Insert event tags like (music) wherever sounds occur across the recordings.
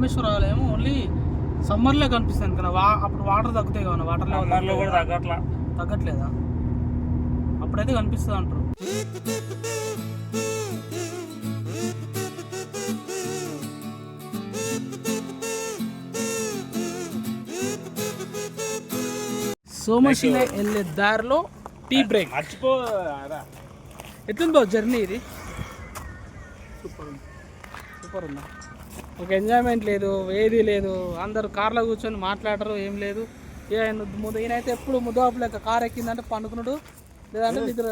సంగమేశ్వర ఆలయం ఓన్లీ సమ్మర్లో కనిపిస్తుంది కదా వా అప్పుడు వాటర్ తగ్గుతాయి కదా వాటర్ అమ్మర్లో కూడా తగ్గట్లా. తగ్గట్లేదా? అప్పుడైతే కనిపిస్తుంది అంటారు. సోమశిల వెళ్ళే దారిలో టీ బ్రేక్. మర్చిపో. ఎట్లుంది బాబు జర్నీ ఇది. సూపర్ ఉంది. సూపర్ ఉందా? ఒక ఎంజాయ్మెంట్ లేదు ఏది లేదు. అందరు కార్లో కూర్చొని మాట్లాడరు ఏం లేదు. ఈయనైతే ఎప్పుడు ముద్దవాపు లేక కార్ ఎక్కిందంటే పండుకున్నాడు. లేదంటే నిద్ర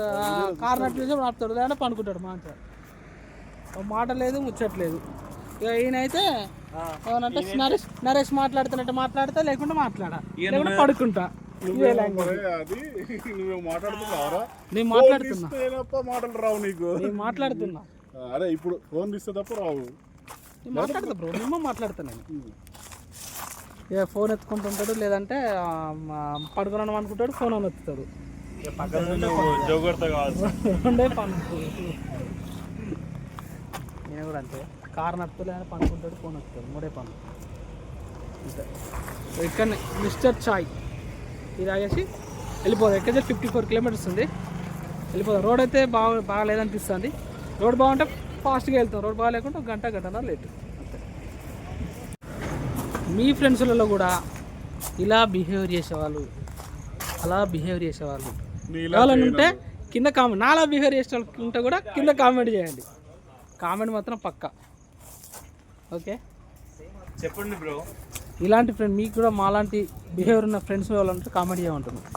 కార్ నట్టు చూసి ఆపుతాడు. లేదంటే పండుకుంటాడు మాట మాట లేదు ముచ్చట్లేదు ఇక ఈయనైతే ఏమనంటే నరేష్ నరేష్ మాట్లాడుతున్నట్టు మాట్లాడతా లేకుంటే మాట్లాడా? లేకుంటే పడుకుంటా. నేను మాట్లాడుతున్నా. తీస్తేనప్ప మాటలు రావు నీకు. నేను మాట్లాడుతున్నా. అరే ఇప్పుడు ఫోన్ తీస్తే తప్ప రావు. మాట్లాడతా బ్రో నేను మాట్లాడతా నేను. ఇక ఫోన్ ఎత్తుకుంటుంటాడు లేదంటే పడుకున్నాను అనుకుంటాడు ఫోన్ అని ఎత్తుతాడు. రెండే పని. నేను కూడా అంతే. కార్ నడుపుతూ లేదా పనుకుంటాడు ఫోన్ ఎత్తుతాడు మూడే పనులు. అంతే. సో ఇక్కడనే మిస్టర్ చాయ్. ఇది ఆగేసి వెళ్ళిపోదాం. ఎక్కడ ఫిఫ్టీ ఫోర్ కిలోమీటర్స్ ఉంది. వెళ్ళిపోదాం. రోడ్ అయితే బాగా బాగా లేదనిపిస్తుంది రోడ్ బాగుంటే ఫాస్ట్గా వెళ్తాం. రోడ్ బాగా లేకుంటే ఒక గంట గంటన్నర లేట్. అంతే. మీ ఫ్రెండ్స్లలో కూడా ఇలా బిహేవ్ చేసేవాళ్ళు అలా బిహేవ్ చేసేవాళ్ళు ఎవరైనా ఉంటే కింద కామెంట్ నాలా బిహేవ్ చేసే వాళ్ళు ఉంటే కూడా కింద కామెంట్ చేయండి. కామెంట్ మాత్రం పక్కా. ఓకే? చెప్పండి బ్రో. ఇలాంటి ఫ్రెండ్ మీకు కూడా మాలాంటి బిహేవియర్ ఉన్న ఫ్రెండ్స్ వాళ్ళంటే కామెంట్ చేయమంటున్నాను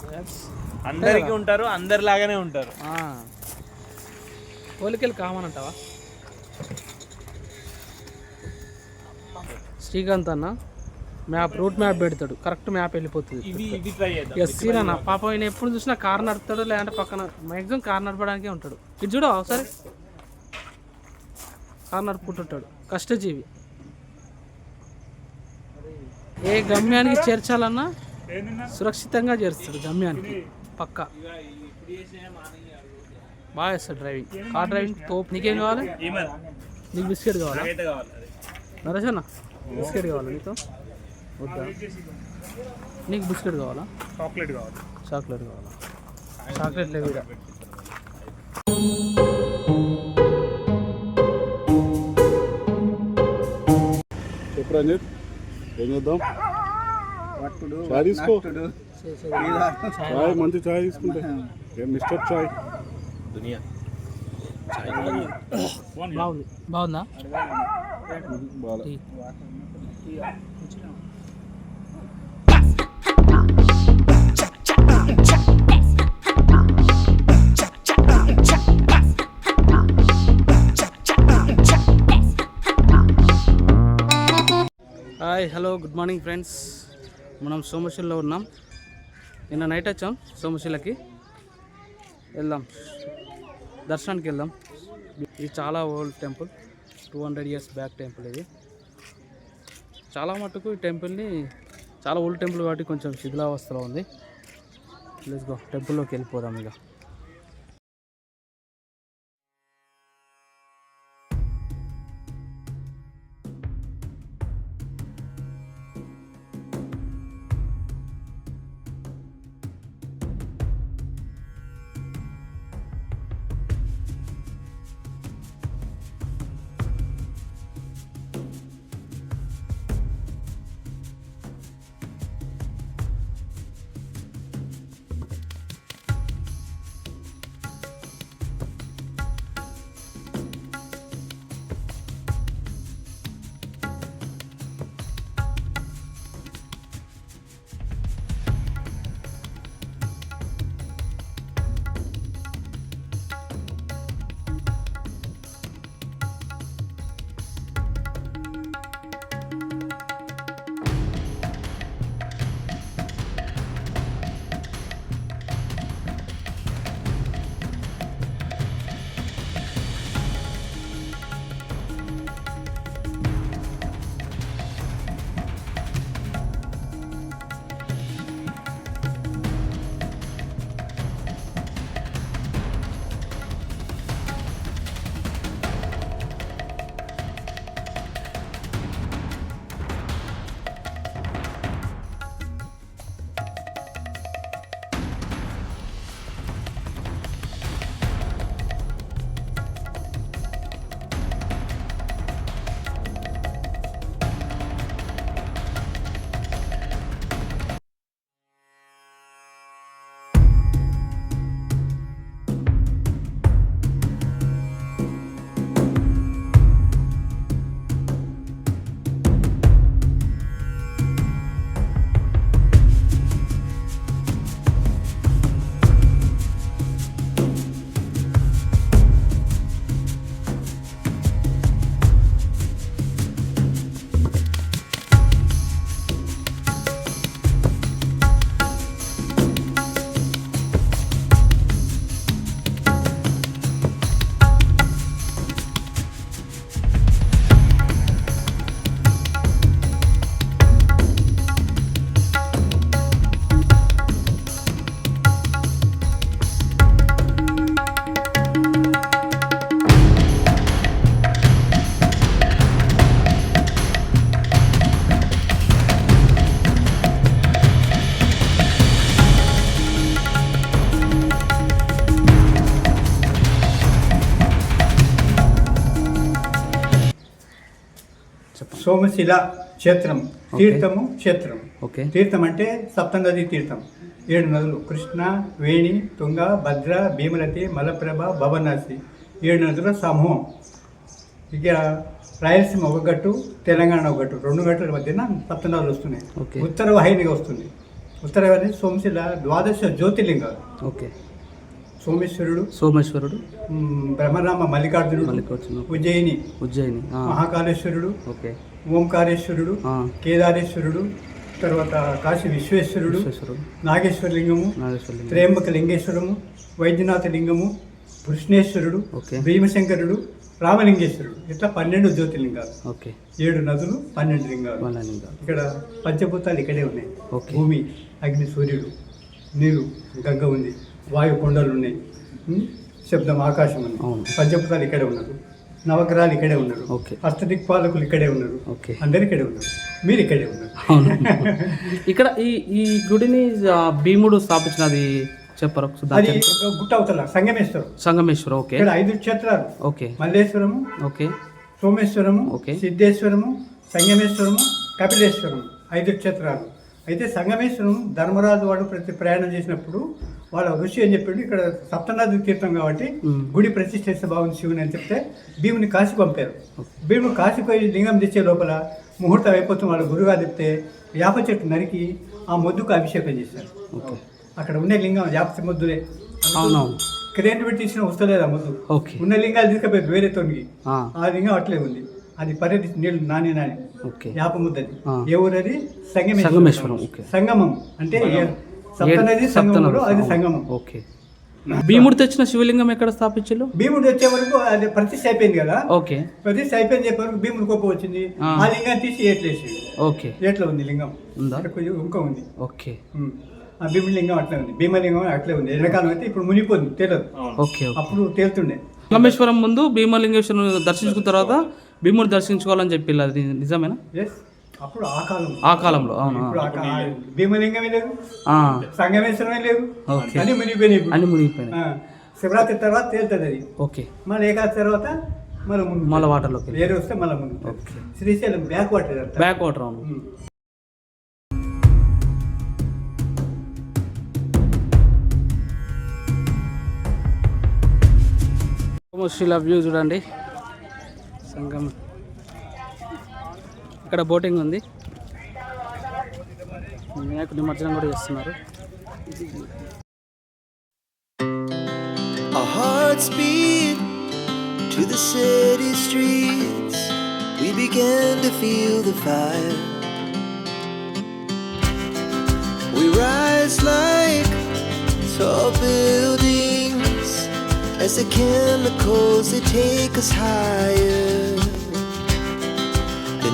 అందరికీ ఉంటారు అందరిలాగానే ఉంటారు. పోలికలు కామన్ అంటావా? శ్రీకాంత్ అన్న మ్యాప్ రూట్ మ్యాప్ పెడతాడు. కరెక్ట్ మ్యాప్ వెళ్ళిపోతుంది. ఎస్ అన్న. పాపం ఆయన ఎప్పుడు చూసినా కార్ నడుపుతాడు లేదంటే పక్కన మ్యాక్సిమం కార్ నడపడానికే ఉంటాడు. ఇది చూడు ఒకసారి. కార్ నడుపుకుంటుంటాడు. కష్టజీవి. ఏ గమ్యానికి చేర్చాలన్నా సురక్షితంగా చేరుస్తాడు గమ్యానికి. పక్క. బాగా చేస్తాడు డ్రైవింగ్ కార్ డ్రైవింగ్ తోపు. నీకేం కావాలి? నీకు బిస్కెట్ కావాలా. నరేష్ అన్న. బిస్కెట్ కావాలా నీతో? వద్దా? నీకు బిస్కెట్ కావాలా? చాక్లెట్ కావాలి. చాక్లెట్ కావాలా? చాక్లెట్ లేవు. చెప్పు రంజిత్ ఏం చేద్దాం? చాయ్ తీసుకో. చాయ్ మంచి చాయ్ తీసుకుంటే. ఏం మిస్టర్ చాయ్? బాగుంది. బాగుందా? బాగా. Hi hello good morning friends. మనం సోమశిల్లో ఉన్నాం. నిన్న నైట్ వచ్చాం సోమశిలకి. వెళ్దాం. దర్శనానికి వెళ్దాం. ఇది చాలా old temple two hundred years back temple ఇది. చాలా మటుకు ఈ టెంపుల్ని చాలా ఓల్డ్ టెంపుల్ కాబట్టి కొంచెం శిథిలావస్థలో ఉంది. ప్లీజ్ గో టెంపుల్లోకి వెళ్ళిపోదాం ఇక. సోమశిల క్షేత్రం తీర్థము క్షేత్రం. ఓకే. తీర్థం అంటే సప్తనది తీర్థం. ఏడు నదులు కృష్ణ వేణి తుంగ భద్ర భీమలతి మలప్రభ భవనాసి. ఏడు నదుల సమూహం. ఇక రాయలసీమ ఒక గట్టు తెలంగాణ ఒక గట్టు రెండు గట్టుల మధ్యన సప్తనదులు వస్తున్నాయి. ఓకే. ఉత్తర వాహినిగా వస్తుంది. ఉత్తర వాహిని సోమశిల ద్వాదశ జ్యోతిర్లింగాలు. ఓకే. సోమేశ్వరుడు సోమేశ్వరుడు బ్రహ్మరామ మల్లికార్జునుడు మల్లికార్జున ఉజ్జయిని ఉజ్జయిని మహాకాళేశ్వరుడు ఓకే. ఓంకారేశ్వరుడు కేదారేశ్వరుడు తర్వాత కాశీ విశ్వేశ్వరుడు నాగేశ్వర లింగము త్రయంబక లింగేశ్వరము వైద్యనాథ లింగము కృష్ణేశ్వరుడు ఓకే. భీమశంకరుడు రామలింగేశ్వరుడు. ఇట్లా పన్నెండు జ్యోతిర్లింగాలు. ఓకే. ఏడు నదులు పన్నెండు లింగాలు. ఇక్కడ పంచభూతాలు ఇక్కడే ఉన్నాయి. ఓకే. భూమి అగ్ని సూర్యుడు నీరు గంగ ఉంది. వాయు కొండలు ఉన్నాయి? శబ్దం ఆకాశం ఉంది. పంచభూతాలు ఇక్కడే ఉన్నారు. నవగ్రహాలు ఇక్కడే ఉన్నారు. హస్తదిక్పాలకులు ఇక్కడే ఉన్నారు. అందరు ఇక్కడే ఉన్నారు. మీరు ఇక్కడే ఉన్నారు. (laughs) ఇక్కడ ఈ ఈ గుడిని భీముడు స్థాపించినది చెప్పరు అది గుట్ట అవతల సంగమేశ్వరం. సంగమేశ్వర ఓకే. ఇక్కడ ఐదు క్షేత్రాలు. ఓకే. మల్లేశ్వరము ఓకే. సోమేశ్వరము ఓకే. సిద్ధేశ్వరము సంగమేశ్వరము కపిలేశ్వరము. ఐదు క్షేత్రాలు. అయితే సంగమేశ్వరం ధర్మరాజు వాడు ప్రతి ప్రయాణం చేసినప్పుడు వాళ్ళ ఋషి అని చెప్పాడు? ఇక్కడ సప్తనాథి తీర్థం కాబట్టి. గుడి ప్రతిష్ఠిస్తే బాగుంది శివుని అని చెప్తే భీముని కాశీ పంపారు. భీముడు కాశీ పోయి లింగం తెచ్చే లోపల ముహూర్తం అయిపోతుంది వాళ్ళ గురుగారు చెప్తే వేప చెట్టు నరికి ఆ మొద్దుకు అభిషేకం చేశారు. ఓకే. అక్కడ ఉండే లింగం వేప మొద్దులే. క్రేన్ పెట్టి తీసిన వస్తలేదు ఆ మొద్దు. ఉన్న లింగాలు తీసుకుపోయి వేరే తొనిగి ఆ, లింగం అట్లే ఉంది. అది పర్యటించి నీళ్ళు నాని నాని. ఓకే. యాప ముద్దది. ఆ. ఏ ఊరది? సంగమేశ్వరం. సంగమం అంటే సప్తనది సప్తనది, అది. సంగమం. ఓకే. భీముడు తెచ్చిన శివలింగం ఎక్కడ స్థాపించారు భీముడు వచ్చే వరకు అది ప్రతిష్ఠ అయిపోయింది కదా. ఓకే. ప్రతిష్ఠ అయిపోయింది చెప్పే వరకు భీముడు కోపం వచ్చింది. ఆ. లింగాన్ని తీసి ఏట్లేసి ఓకే. ఏట్లో ఉంది లింగం. ఉందా? కొంచెం ఇంకా ఉంది. ఓకే. ఆ భీముడి లింగం అట్లే ఉంది. భీమలింగం అట్లే ఉంది. ఎండాకాలం అయితే ఇప్పుడు మునిగిపోతుంది తెలియదు ఓకే అప్పుడు తేలుతుండే. సంగమేశ్వరం ముందు భీమలింగేశ్వరం దర్శించుకున్న తర్వాత భీముడు దర్శించుకోవాలని చెప్పి అది. నిజమేనా? ఎస్ అప్పుడు ఆ కాలం ఆ కాలంలో అవును? ఇప్పుడు ఆ కా- భీమలింగమే లేదు. ఆ, సంగమేశ్వరమే లేదు. ఓకే. అన్ని మునిగిపోయినాయి ఇప్పుడు. అన్ని మునిగిపోయినాయి. ఆ, శివరాత్రి తర్వాత తేలుతుంది అది. ఓకే. మళ్ళీ ఏకాదశి తర్వాత మళ్ళీ ముందు మళ్ళీ వాటర్లోకి వెళ్ళి. వేరే వస్తే మళ్ళీ ముందు ఓకే. శ్రీశైలం బ్యాక్ వాటర్ అంతా బ్యాక్ వాటర్ అవును. ఉమ్. సోమశిల వ్యూ చూడండి. సంగం ఇక్కడ బోటింగ్ ఉంది వినాయకుడి నిమజ్జనం కూడా చేస్తున్నారు Our hearts beat to the city streets. We began to feel the fire. We rise like tall buildings as the chemicals they take us higher.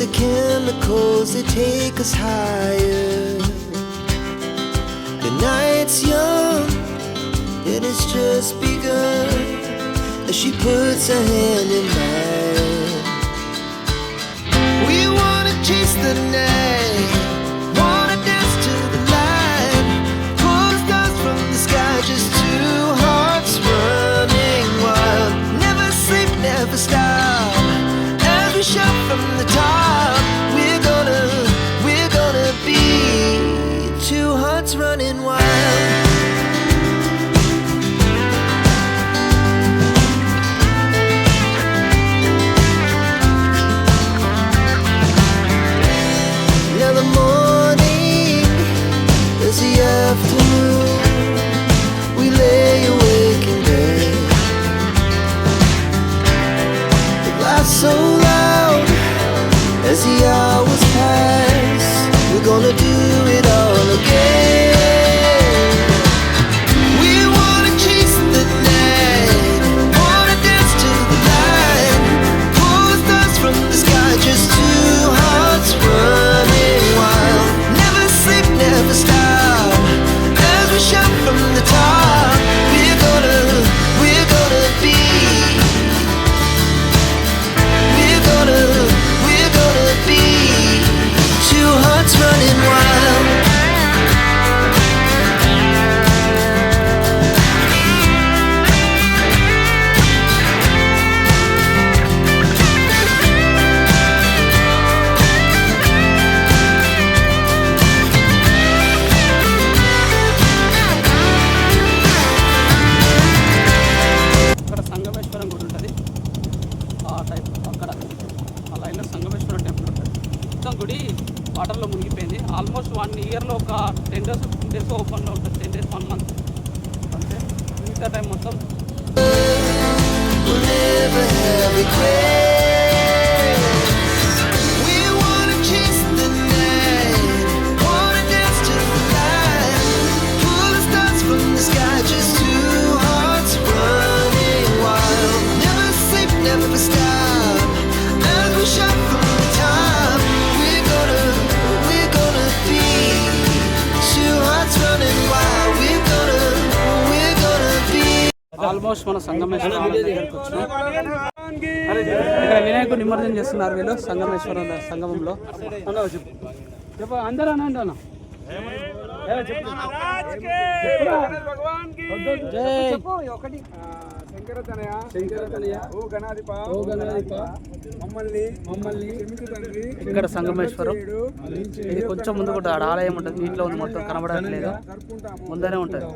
The chemicals that take us higher. The night's young and it's just begun as she puts her hand in mine. We wanna chase the night, wanna dance to the light, pull the from the sky, just two hearts running wild. Never sleep, never stop. As we shout from the మన సంగమేశ్వర ఆలయం వచ్చినాం ఇక్కడ వినాయకుడు నిమజ్జనం చేస్తున్నారు వీళ్ళు సంగమేశ్వర సంగమంలో. అందరూ అనండి అన్న. ఏ, చెప్పు. జై శంకరతనయ, ఓ గణాధిప, మమ్మల్ని ఇక్కడ సంగమేశ్వరం. ఇది కొంచెం ముందు కూడా ఆడ ఆలయం ఉంటుంది. నీటిలో ఉంది మొత్తం కనబడట్లేదు. ముందరే ఉంటుంది.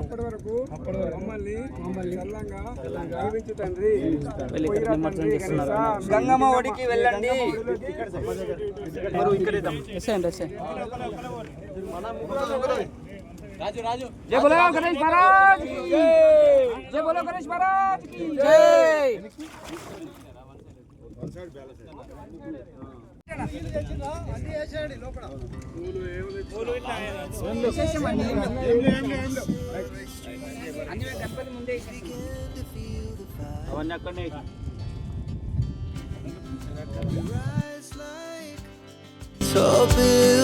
వెళ్ళి ఇక్కడ నిమజ్జనం చేస్తున్నారు గంగమ్మ ఒడికి వెళ్ళండి. ఎసేయండి ఎసేయండి జై బోలో గణేష్ మహారాజ్కి జై బోలో గణేష్ మహారాజ్కి జై rise like tall buildings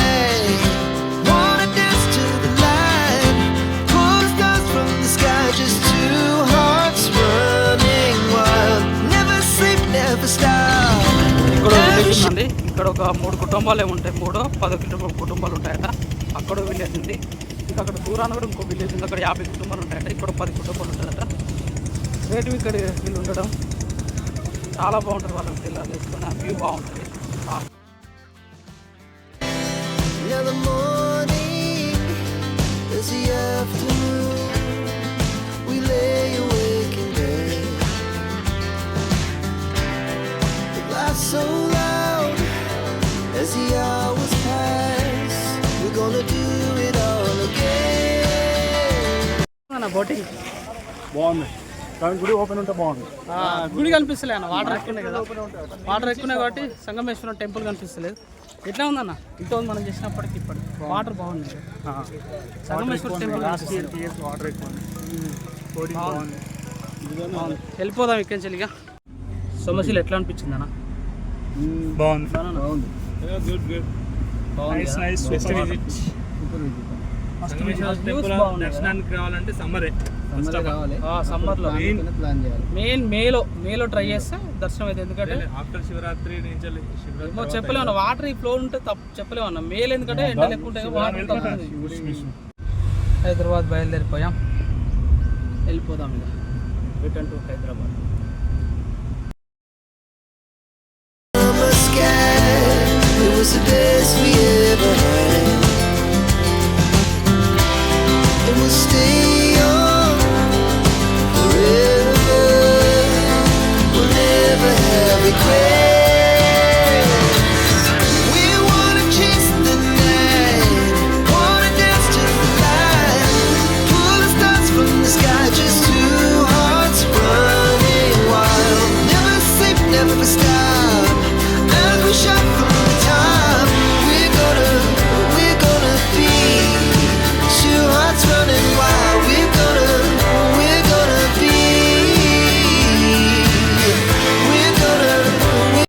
ఇక్కడ ఒక మూడు కుటుంబాలు ఉంటాయి. మూడో పదో కుటుంబ కుటుంబాలు ఉంటాయట. అక్కడ విలేజ్ ఉంది. ఇంకా అక్కడ దూరాన కూడా ఇంకో విలేజ్ ఉంది. అక్కడ యాభై కుటుంబాలు ఉంటాయట. ఇక్కడ పది కుటుంబాలు ఉంటాయట. రేటు ఇక్కడ వీళ్ళు ఉండడం చాలా బాగుంటుంది వాళ్ళకి పిల్లలు వేసుకొని వ్యూ బాగుంటుంది. బోటింగ్ బాగుంది. కానీ గుడి ఓపెన్ ఉంటే బాగుంది. గుడి కనిపిస్తలే అన్న వాటర్ ఎక్కున్నాయి కదా. వాటర్ ఎక్కున్నాయి కాబట్టి సంగమేశ్వరం టెంపుల్ కనిపిస్తలేదు. ఎట్లా ఉందన్న? ఇంత ఉంది మనం చేసినప్పటికి ఇప్పటికి వాటర్ బాగుంది. సంగమేశ్వరం టెంపుల్. వాటర్ ఎక్కువ బాగుంది. బాగుంది. వెళ్ళిపోదాం ఇక్కడి నుంచి ఇక. సొమశీలు ఎట్లా అనిపించింది అన్న? బాగుంది. బాగుంది. Nice nice first visit temple దర్శనానికి రావాలంటే సమ్మరే ఫస్ట్ ఆఫ్ ఆల్ సమ్మర్లో మెయిన్ మెయిన్ మేలో మేలో ట్రై చేస్తే దర్శనం అయితే ఎందుకంటే ఆఫ్టర్ శివరాత్రి నుంచి ఏమో చెప్పలేమన్నా వాటర్ ఈ ఫ్లో ఉంటే తప్పు చెప్పలేమన్నా. మేలు ఎందుకంటే ఎండలు ఎక్కువ ఉంటాయి వాటర్. హైదరాబాద్ బయలుదేరిపోయాం. వెళ్ళిపోదాం ఇక. Return to Hyderabad. Was the best we regret